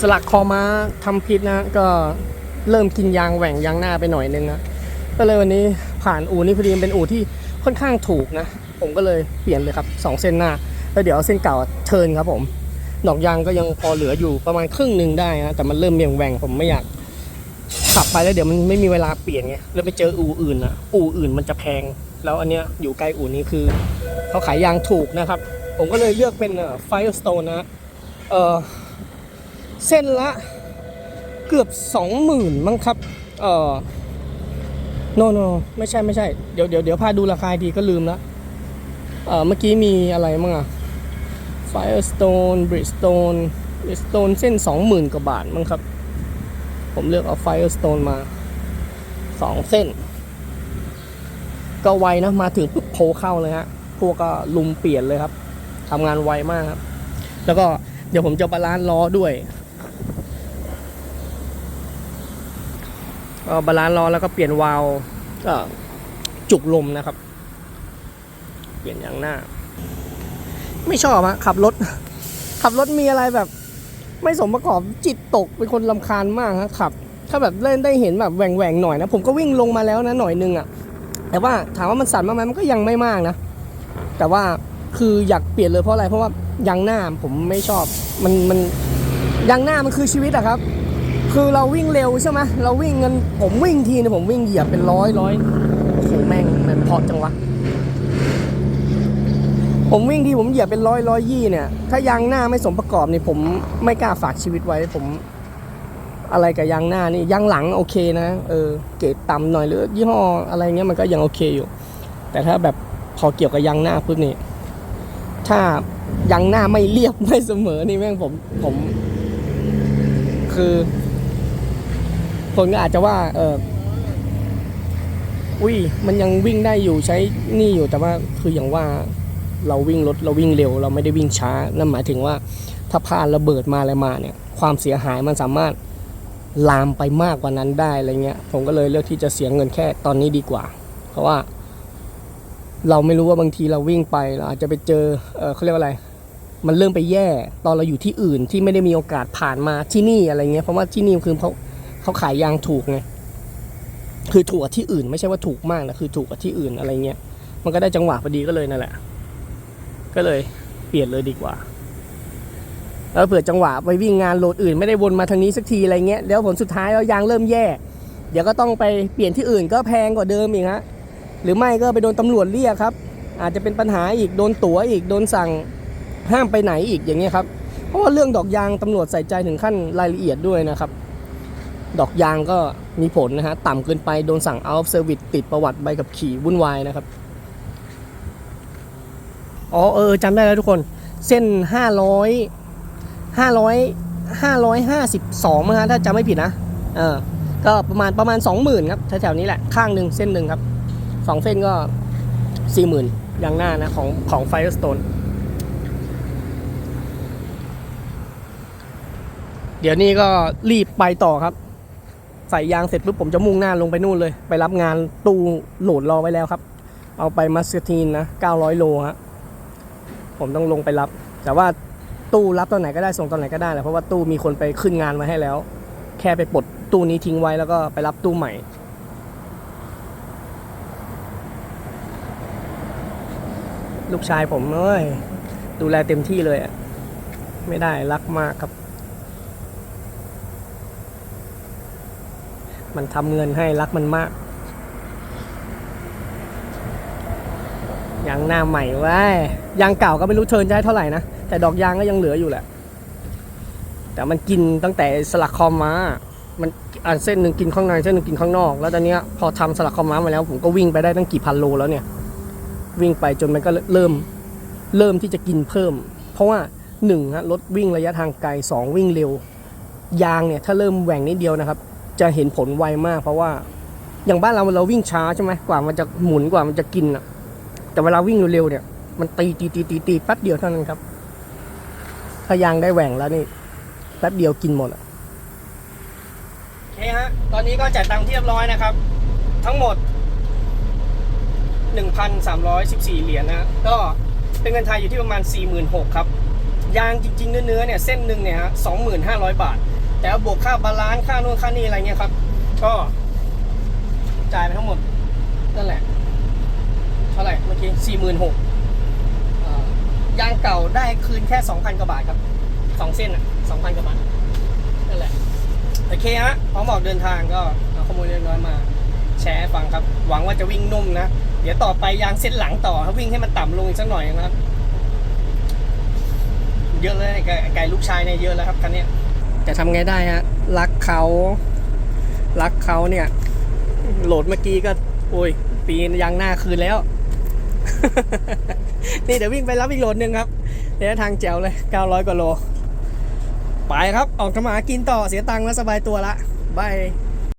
สลักคอม้าทำพิษนะก็เริ่มกินยางแหว่งยางหน้าไปหน่อยนึงนะก็เลยวันนี้ผ่านอู่นี้พอดีเป็นอู่ที่ค่อนข้างถูกนะ ผมก็เลยเปลี่ยนเลยครับสองเส้นหน้าแล้วเดี๋ยวเส้นเก่าเทิร์นครับผมดอกยางก็ยังพอเหลืออยู่ประมาณครึ่งหนึ่งได้นะแต่มันเริ่มเบี่ยงแหว่งผมไม่อยากขับไปแล้วเดี๋ยวมันไม่มีเวลาเปลี่ยนไงแล้วไปเจออู่อื่นอะอู่อื่นมันจะแพง แล้วอันเนี้ยอยู่ใกล้อู่นี้คือเขาขายยางถูกนะครับ ผมก็เลยเลือกเป็นไฟสโตนนะเออ เส้นละเกือบสองหมื่นมั้งครับ เออโนโนไม่ใช่ไม่ใช่ เดี๋ยวเดี๋ยวเดี๋ยวพาดูราคาอีก็ลืมละเออเมื่อกี้มีอะไรมั่งอะ Firestone Bridgestone Bridgestone เส้นสองหมื่นกว่าบาทมั้งครับ ผมเลือกเอา Firestone มาสองเส้น ก็ไวนะ มาถึงปุ๊บโพเข้าเลยฮะ พวกก็ลุมเปลี่ยนเลยครับทำงานไวมากครับ แล้วก็เดี๋ยวผมจะบาลานซ์ล้อด้วย ก็บาลานซ์ล้อแล้วก็เปลี่ยนวาล์วก็จุกลมนะครับ เปลี่ยนอย่างหน้า ไม่ชอบอะขับรถ ขับรถมีอะไรแบบ ไม่สมประกอบจิตตกเป็นคนลำคาญมากครับขับ ถ้าแบบเล่นได้เห็นแบบแหว่งแหวงๆหน่อยนะ ผมก็วิ่งลงมาแล้วนะหน่อยนึงอะแต่ว่าถามว่ามันสั่นมากไหมมันก็ยังไม่มากนะ แต่ว่าคืออยากเปลี่ยนเลยเพราะอะไรเพราะว่ายางหน้าผมไม่ชอบมันมันยางหน้ามันคือชีวิตอะครับ คือเราวิ่งเร็วใช่ไหมเราวิ่งเงินผมวิ่งทีเนี่ยผมวิ่งเหยียบเป็นร้อยร้อยโอ้โหแม่งมันเพาะจังวะผมวิ่งทีผมเหยียบเป็นร้อยร้อยยี่เนี่ย ถ้ายางหน้าไม่สมประกอบนี่ผมไม่กล้าฝากชีวิตไว้ผม อะไรกับยางหน้านี่ยางหลังโอเคนะเออเกรดต่ำหน่อยหรือยี่ห้ออะไรเงี้ยมันก็ยังโอเคอยู่ แต่ถ้าแบบพอเกี่ยวกับยางหน้าปุ๊บนี่ถ้ายางหน้าไม่เรียบไม่เสมอนี่แม่งผมผม คือ คนก็อาจจะว่า เอออุ้ยมันยังวิ่งได้อยู่ใช้นี่อยู่แต่ว่าคืออย่างว่าเราวิ่งรถเราวิ่งเร็ว เราไม่ได้วิ่งช้านั่นหมายถึงว่า ถ้าพลาดระเบิดมาอะไรมาเนี่ย ความเสียหายมันสามารถลามไปมากกว่านั้นได้อะไรเงี้ย ผมก็เลยเลือกที่จะเสียเงินแค่ตอนนี้ดีกว่า เพราะว่า เราไม่รู้ว่าบางทีเราวิ่งไปเราอาจจะไปเจอเออเขาเรียกว่าอะไร มันเริ่มไปแย่ ตอนเราอยู่ที่อื่นที่ไม่ได้มีโอกาสผ่านมาที่นี่อะไรเงี้ยเพราะว่าที่นี่คือเขา เขาขายยางถูกไงคือถูกกว่าที่อื่น ไม่ใช่ว่าถูกมากนะคือถูกกว่าที่อื่นอะไรเงี้ยมันก็ได้จังหวะพอดีก็เลยนั่นแหละ ก็เลยเปลี่ยนเลยดีกว่าแล้วเผื่อจังหวะไปวิ่งงานโหลดอื่น ไม่ได้วนมาทางนี้สักทีอะไรเงี้ยเดี๋ยวผลสุดท้ายแล้วยางเริ่มแย่ เดี๋ยวก็ต้องไปเปลี่ยนที่อื่นก็แพงกว่าเดิมอีกฮะหรือไม่ก็ไปโดนตำรวจเรียกครับ อาจจะเป็นปัญหาอีกโดนตั๋วอีกโดนสั่งห้ามไปไหนอีกอย่างเงี้ยครับเพราะว่าเรื่องดอกยางตำรวจใส่ใจถึงขั้นรายละเอียดด้วยนะครับ ดอกยางก็มีผลนะฮะ ต่ำเกินไปโดนสั่ง out of service ติดประวัติใบขับขี่วุ่นวายนะครับ อ๋อเออจำได้แล้วทุกคน เส้น 500 500 552มั้งฮะถ้าจำไม่ผิดนะ เออ ก็ประมาณประมาณ 20,000ครับแถวๆนี้แหละ ข้างหนึ่งเส้นหนึ่งครับสองเส้นก็ 40,000อย่างหน้านะของของ Firestone เดี๋ยวนี้ก็รีบไปต่อครับ ใส่ยางเสร็จปุ๊บผมจะมุ่งหน้าลงไปนู่นเลย ไปรับงานตู้โหลดรอไว้แล้วครับ เอาไปมาสเตอร์ทีนนะ 900 โลฮะผมต้องลงไปรับ แต่ว่าตู้รับตอนไหนก็ได้ส่งตอนไหนก็ได้แหละเพราะว่าตู้มีคนไปขึ้นงานมาให้แล้ว แค่ไปปลดตู้นี้ทิ้งไว้แล้วก็ไปรับตู้ใหม่ลูกชายผมเอ้ยดูแลเต็มที่เลยอะไม่ได้รักมากครับ มันทำเงินให้รักมันมากยางหน้าใหม่เว้ยางเก่าก็ไม่รู้เทินจะให้เท่าไหร่นะ แต่ดอกยางก็ยังเหลืออยู่แหละ แต่มันกินตั้งแต่สลักคอมมามันอันเส้นหนึ่งกินข้างในเส้นหนึ่งกินข้างนอก แล้วตอนนี้พอทำสลักคอมมามาแล้ว ผมก็วิ่งไปได้ตั้งกี่พันโลแล้วเนี่ย วิ่งไปจนมันก็เริ่มเริ่มที่จะกินเพิ่ม เพราะว่าหนึ่งฮะรถวิ่งระยะทางไกลสองวิ่งเร็ว ยางเนี่ยถ้าเริ่มแหว่งนิดเดียวนะครับ จะเห็นผลไวมาก เพราะว่าอย่างบ้านเราเราวิ่งช้าใช่ไหมกว่ามันจะหมุนกว่ามันจะกินอะแต่เวลาวิ่งเร็วๆเนี่ย มันตีตีตีตีตีแป๊บเดียวเท่านั้นครับถ้ายางได้แหว่งแล้วนี่แป๊บเดียวกินหมดอะโอเคฮะตอนนี้ก็จ่ายตังค์ที่เรียบร้อยนะครับ ทั้งหมด 1,314 เหรียญนะก็เป็นเงินไทยอยู่ที่ประมาณ 46,000ครับยางจริงๆเนื้อๆเนี่ยเส้นหนึ่งเนี่ยฮะสองหมื่นห้าร้อยบาท แต่บวกค่าบาลานซ์ค่านู่นค่านี่อะไรเงี้ยครับ ก็จ่ายไปทั้งหมดนั่นแหละ เท่าไหร่เมื่อกี้สี่หมื่นหกยางเก่าได้คืนแค่สองพันกว่าบาทครับสองเส้นอะสองพันกว่าบาทนั่นแหละโอเคฮะพร้อมออกเดินทางก็เอาข้อมูลเล็กน้อยมา แชร์ฟังครับ หวังว่าจะวิ่งนุ่มนะ เดี๋ยวต่อไปยางเส้นหลังต่อครับวิ่งให้มันต่ำลงอีกสักหน่อยนะครับ เยอะเลยไก่ลูกชายเนี่ยเยอะแล้วครับคันนี้ แต่ทำไงได้ฮะ รักเขา รักเขาเนี่ย โหลดเมื่อกี้ก็ โอ้ย ปีนยางหน้าคืนแล้ว นี่เดี๋ยววิ่งไปรับอีกโหลดหนึ่งครับระยะทางแจ๋วเลย 900กว่าโล ไปครับ ออกทำมาหากินต่อเสียตังค์แล้วสบายตัวละบาย